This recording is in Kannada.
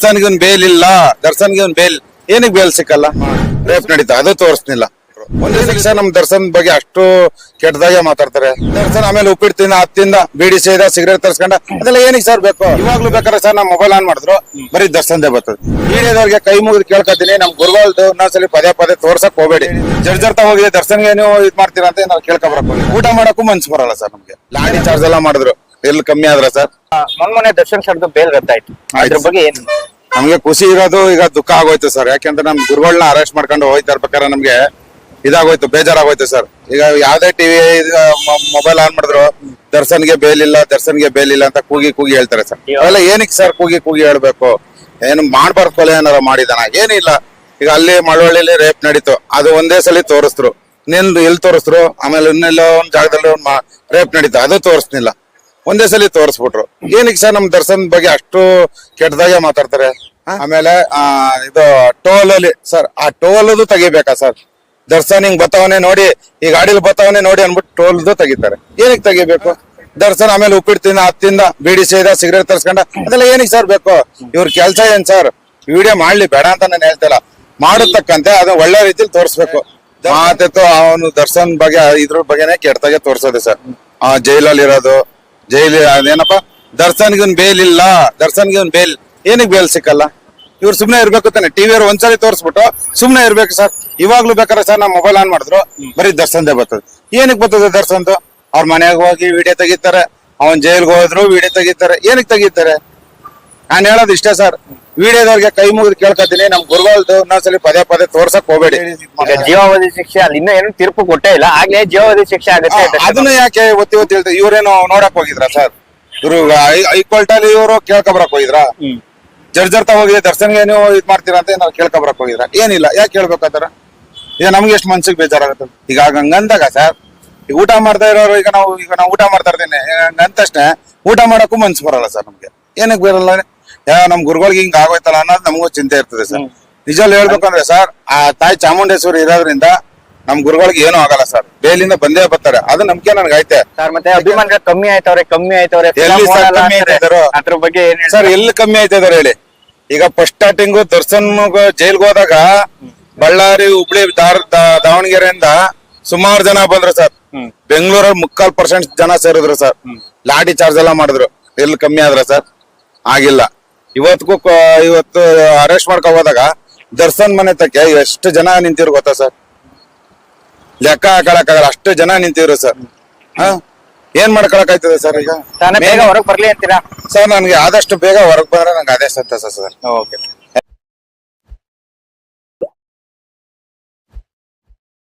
ದರ್ಶನ್ಗೆ ಒಂದು ಬೇಲ್ ಇಲ್ಲ ದರ್ಶನ್ಗೆ ಒಂದು ಬೇಲ್ ಏನಕ್ಕೆ ಬೇಲ್ ಸಿಕ್ಕಲ್ಲ? ರೇಪ್ ನಡೀತಾ, ಅದು ತೋರಿಸ್ನಿಲ್ಲ. ಒಂದೇ ದಿವಸ ನಮ್ ದರ್ಶನ್ ಬಗ್ಗೆ ಅಷ್ಟು ಕೆಟ್ಟದಾಗೆ ಮಾತಾಡ್ತಾರೆ. ದರ್ಶನ್ ಆಮೇಲೆ ಉಪ್ಪಿಟ್ಟು ತಿಂದ ಹತ್ತಿಂದ, ಬೀಡಿ ಸೇದ, ಸಿಗರೇಟ್ ತರ್ಸ್ಕೊಂಡ, ಅದೆಲ್ಲ ಏನಕ್ಕೆ ಸರ್ ಬೇಕು? ಇವಾಗ್ಲೂ ಬೇಕಾದ್ರೆ ಸರ್ ನಮ್ ಮೊಬೈಲ್ ಆನ್ ಮಾಡಿದ್ರು, ಬರೀ ದರ್ಶನ್ದೇ ಬರ್ತದೆ. ಮೀಡಿಯಾದವ್ರಿಗೆ ಕೈ ಮುಗಿದು ಕೇಳ್ಕೊತೀನಿ, ನಮ್ ಗುರುಗಳದ್ದು ಇನ್ನೊಂದ್ಸಲಿ ಪದೇ ಪದೇ ತೋರ್ಸಕ್ ಹೋಗ್ಬೇಡಿ. ಜರ್ಜರ್ತಾ ಹೋಗಿದೆ, ದರ್ಶನ್ಗೆ ನೀವು ಇದ್ ಮಾಡ್ತೀರಾ ಅಂತ ನಾವು ಕೇಳ್ಕೊಬರಕ್ ಹೋಗಿ ಊಟ ಮಾಡಕ್ಕೂ ಮನ್ಸು ಬರಲ್ಲ ಸರ್ ನಮ್ಗೆ. ಲಾಡಿ ಚಾರ್ಜ್ ಎಲ್ಲ ಮಾಡಿದ್ರು. ಎಲ್ಲಿ ಕಮ್ಮಿ ಆದ್ರ ಸರ್ ಮೊನ್ನೆ ದರ್ಶನ್ ಸರ್ದು ಬೇಲ್ ರದ್ದಾಯ್ತು. ಅದ್ರ ಬಗ್ಗೆ ಏನು? ನಮ್ಗೆ ಖುಷಿ ಇರೋದು ಈಗ ದುಃಖ ಆಗೋಯ್ತು ಸರ್ ಯಾಕೆಂದ್ರೆ ನಮ್ ಗುರುಗಳನ್ನ ಅರೆಸ್ಟ್ ಮಾಡ್ಕೊಂಡು ಹೋಯ್ತಾ ಇರ್ಬೇಕಾದ್ರೆ ನಮ್ಗೆ ಇದಾಗೋಯ್ತು ಬೇಜಾರಾಗೋಯ್ತು ಸರ್ ಈಗ ಯಾವ್ದೇ ಟಿವಿ ಮೊಬೈಲ್ ಆನ್ ಮಾಡಿದ್ರು ದರ್ಶನ್ಗೆ ಬೇಲಿಲ್ಲ ಇಲ್ಲ ದರ್ಶನ್ಗೆ ಬೇಲಿಲ್ಲ ಇಲ್ಲ ಅಂತ ಕೂಗಿ ಕೂಗಿ ಹೇಳ್ತಾರೆ ಸರ್ ಅವೆಲ್ಲ ಏನಕ್ಕೆ ಸರ್ ಕೂಗಿ ಕೂಗಿ ಹೇಳ್ಬೇಕು? ಏನು ಮಾಡ್ಬಾರ್ದು ಕೊಲೆ ಏನಾರ ಮಾಡಿದಾನ? ಏನಿಲ್ಲ ಈಗ ಅಲ್ಲಿ ಮಳವಳ್ಳಿಲಿ ರೇಪ್ ನಡೀತು. ಅದು ಒಂದೇ ಸಲ ತೋರಿಸ್ರು ನಿಂದು ಎಲ್ಲಿ ತೋರಿಸ್ರು ಆಮೇಲೆ ಇನ್ನೆಲ್ಲೋ ಒಂದ್ ಜಾಗದಲ್ಲಿ ಒಂದ್ ರೇಪ್ ನಡೀತು. ಅದು ತೋರಿಸ್ನಿಲ್ಲ ಒಂದೇ ಸಲ ತೋರಿಸ್ಬಿಟ್ರು. ಏನಕ್ಕೆ ಸರ್ ನಮ್ ದರ್ಶನ್ ಬಗ್ಗೆ ಅಷ್ಟು ಕೆಟ್ಟದಾಗೆ ಮಾತಾಡ್ತಾರೆ? ಆಮೇಲೆ ಆ ಇದು ಟೋಲ್ ಅಲ್ಲಿ ಸರ್ ಆ ಟೋಲ್ ತೆಗಿಬೇಕಾ ಸರ್? ದರ್ಶನ್ ಹಿಂಗ್ ಬತ್ತವನೆ ನೋಡಿ ಈ ಗಾಡಿಲಿ ಬತ್ತವನೆ ನೋಡಿ ಅನ್ಬಿಟ್ಟು ಟೋಲ್ದು ತೆಗಿತಾರೆ. ಏನಕ್ಕೆ ತೆಗಿಬೇಕು? ದರ್ಶನ್ ಆಮೇಲೆ ಉಪ್ಪಿಟ್ಟು ತಿಂದ ಹತ್ತಿಂದ ಬೀಡಿ ಸೇದ ಸಿಗರೇಟ್ ತರ್ಸ್ಕೊಂಡ ಅದೆಲ್ಲ ಏನಕ್ಕೆ ಸರ್ ಬೇಕು? ಇವ್ರ ಕೆಲ್ಸ ಏನ್ ಸರ್? ವಿಡಿಯೋ ಮಾಡ್ಲಿ ಬೇಡ ಅಂತ ನಾನು ಹೇಳ್ತಿಲ್ಲ ಮಾಡತಕ್ಕಂತೆ ಅದು ಒಳ್ಳೆ ರೀತಿಲಿ ತೋರಿಸ್ಬೇಕು. ಮಾತಿತ್ತು ಅವನು ದರ್ಶನ್ ಬಗ್ಗೆ ಇದ್ರ ಬಗ್ಗೆನೆ ಕೆಟ್ಟದಾಗೆ ತೋರ್ಸೋದೆ ಸರ್. ಆ ಜೈಲಲ್ಲಿ ಇರೋದು ಜೈಲಿ ಅದೇನಪ್ಪ ದರ್ಶನ್ಗೆ ಒಂದ್ ಬೇಲ್ ಇಲ್ಲ. ದರ್ಶನ್ಗೆ ಒಂದು ಬೇಲ್ ಏನಕ್ಕೆ ಬೇಲ್ ಸಿಕ್ಕಲ್ಲ? ಇವ್ರು ಸುಮ್ನೆ ಇರ್ಬೇಕು ತಾನೆ. ಟಿವಿ ಅವ್ರು ಒಂದ್ಸಲಿ ತೋರಿಸ್ಬಿಟ್ಟು ಸುಮ್ನೆ ಇರ್ಬೇಕು ಸರ್. ಇವಾಗ್ಲೂ ಬೇಕಾದ್ರೆ ಸರ್ ನಾ ಮೊಬೈಲ್ ಆನ್ ಮಾಡಿದ್ರು. ಬರೀ ದರ್ಶನ್ದೇ ಬರ್ತದೆ. ಏನಕ್ಕೆ ಬರ್ತದೆ ದರ್ಶನ್ದು? ಅವ್ರ ಮನೆಗೆ ಹೋಗಿ ವಿಡಿಯೋ ತೆಗಿತಾರೆ. ಅವನ್ ಜೈಲ್ಗೆ ಹೋದ್ರು ವಿಡಿಯೋ ತೆಗಿತಾರೆ. ಏನಕ್ಕೆ ತೆಗಿತಾರೆ? ನಾನು ಹೇಳೋದು ಇಷ್ಟೇ ಸರ್. ವಿಡಿಯೋದವ್ರಿಗೆ ಕೈ ಮುಗಿದು ಕೇಳ್ಕೊತೀನಿ. ನಮ್ ಗುರುಗಳದ್ದು ಇನ್ನೊಂದ್ಸಲಿ ಪದೇ ಪದೇ ತೋರ್ಸಕ್ ಹೋಗ್ಬೇಡಿ. ಈಗ ಜೀವಾವಧಿ ಶಿಕ್ಷೆ ಅಲ್ಲಿ ಇನ್ನೂ ಏನು ತೀರ್ಪು ಕೊಟ್ಟೇ ಇಲ್ಲ. ಆಗ್ಲೇ ಜೀವಾವಧಿ ಶಿಕ್ಷೆ ಆಗುತ್ತೆ ಅದನ್ನ ಯಾಕೆ ಒತ್ತಿ ಒತ್ತಿ ಹೇಳ್ತಾರೆ? ಇವ್ರೇನು ನೋಡಕ್ ಹೋಗಿದ್ರ ಸರ್? ಇವ್ರು ಹೈಕೋರ್ಟ್ ಅಲ್ಲಿ ಇವರು ಕೇಳ್ಕೊಬರಕ್ ಹೋಗಿದ್ರ. ಜರ್ಜರ್ತಾ ಹೋಗಿ ದರ್ಶನ್ಗೆ ನೀವು ಇದ್ ಮಾಡ್ತೀರಾ ಅಂತ ನಾವು ಕೇಳ್ಕೊಬರಕ್ ಹೋಗಿದ್ರ? ಏನಿಲ್ಲ. ಯಾಕೆ ಕೇಳ್ಬೇಕಾತರ ಈಗ ನಮ್ಗೆ ಎಷ್ಟು ಮನ್ಸಿಗೆ ಬೇಜಾರಾಗುತ್ತೆ? ಈಗ ಹಂಗಂದಾಗ ಸರ್ ಈಗ ಊಟ ಮಾಡ್ತಾ ಇರೋರು ಈಗ ನಾವು ಈಗ ನಾವು ಊಟ ಮಾಡ್ತಾ ಇರ್ತೀನಿ. ಅಂದ ತಕ್ಷಣ ಊಟ ಮಾಡಕ್ಕೂ ಮನ್ಸು ಬರಲ್ಲ ಸರ್ ನಮ್ಗೆ. ಏನಕ್ಕೆ ಬರಲ್ಲ? ನಮ್ ಗುರುಗಳಿಗೆ ಹಿಂಗ ಆಗೋಯ್ತಲ್ಲ ಅನ್ನೋದು ನಮಗೂ ಚಿಂತೆ ಇರ್ತದೆ ಸರ್. ನಿಜಲ್ಲಿ ಹೇಳ್ಬೇಕಂದ್ರೆ ಸರ್ ಆ ತಾಯಿ ಚಾಮುಂಡೇಶ್ವರಿ ಇರೋದ್ರಿಂದ ನಮ್ ಗುರುಗಳಿಗೆ ಏನು ಆಗಲ್ಲ ಸರ್. ಬೇಲಿಂದ ಬಂದೇ ಬರ್ತಾರೆ. ಅದು ನಂಬಿಕೆ ನನ್ಗೆ ಐತೆ. ಸರ್ ಮತ್ತೆ ಕಮ್ಮಿ ಆಯ್ತವ್ರೆ ಕಮ್ಮಿ ಆಯ್ತವ್ರೆ. ಎಲ್ಲಿ ಸರ್ ಕಮ್ಮಿ. ಆಯ್ತಿದಾರೋ? ಅದ್ರ ಬಗ್ಗೆ ಏನ್ ಸರ್ ಎಲ್ಲ ಕಮ್ಮಿ ಆಯ್ತಾ ಇದಾರೆ ಹೇಳಿ? ಈಗ ಫಸ್ಟ್ ಸ್ಟಾರ್ಟಿಂಗ್ ದರ್ಶನ್ ಜೈಲ್ಗೆ ಹೋದಾಗ ಬಳ್ಳಾರಿ ಹುಬ್ಳಿ ದಾವಣಗೆರೆಯಿಂದ ಸುಮಾರು ಜನ ಬಂದ್ರು ಸರ್. ಬೆಂಗಳೂರ ಬೆಂಗಳೂರಲ್ಲಿ ಮುಕ್ಕಾಲ್ ಪರ್ಸೆಂಟ್ ಜನ ಸೇರಿದ್ರು ಸರ್. ಲಾಠಿ ಚಾರ್ಜ್ ಎಲ್ಲ ಮಾಡಿದ್ರು. ಎಲ್ಲಿ ಕಮ್ಮಿ ಆದ್ರ ಸರ್? ಆಗಿಲ್ಲ. ಇವತ್ತಿಗೂ ಕ- ಇವತ್ತು ಅರೆಸ್ಟ್ ಮಾಡ್ಕೊ ಹೋದಾಗ ದರ್ಶನ್ ಮನೆ ತಕ್ಕೆ ಎಷ್ಟು ಜನ ನಿಂತಿರು ಗೊತ್ತಾ ಸರ್? ಲೆಕ್ಕ ಹಾಕೊಳಕ್ಕಾಗಲ್ಲ ಅಷ್ಟು ಜನ ನಿಂತಿರು ಸರ್. ಹಾ? ಏನ್ ಮಾಡ್ಕೊಳಕಾಯ್ತದೆ ಸರ್ ಈಗ? ಬೇಗ ಹೊರಗೆ ಬರ್ಲಿ ಅಂತೀರಾ? ಸರ್ ನನ್ಗೆ ಆದಷ್ಟು ಬೇಗ ಹೊರಗೆ ಬಂದ್ರೆ ನಂಗೆ ಅದೇ ಸಂತಸ ಸರ್. ಓಕೆ.